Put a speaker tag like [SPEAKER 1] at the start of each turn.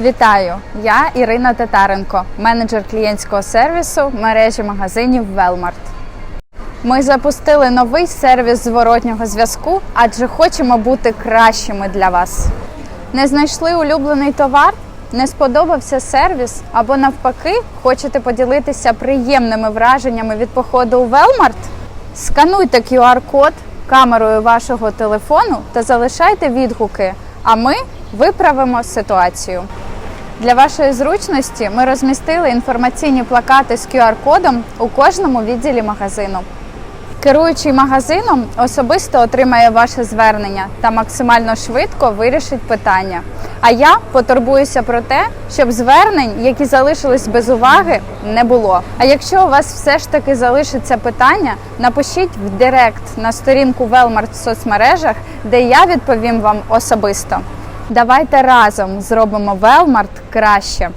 [SPEAKER 1] Вітаю! Я Ірина Татаренко, менеджер клієнтського сервісу мережі магазинів Велмарт. Ми запустили новий сервіс зворотнього зв'язку, адже хочемо бути кращими для вас. Не знайшли улюблений товар? Не сподобався сервіс або навпаки, хочете поділитися приємними враженнями від походу у Велмарт? Скануйте QR-код камерою вашого телефону та залишайте відгуки, а ми виправимо ситуацію. Для вашої зручності ми розмістили інформаційні плакати з QR-кодом у кожному відділі магазину. Керуючий магазином особисто отримає ваше звернення та максимально швидко вирішить питання. А я потурбуюся про те, щоб звернень, які залишились без уваги, не було. А якщо у вас все ж таки залишиться питання, напишіть в Директ на сторінку Велмарт в соцмережах, де я відповім вам особисто. Давайте разом зробимо Велмарт краще.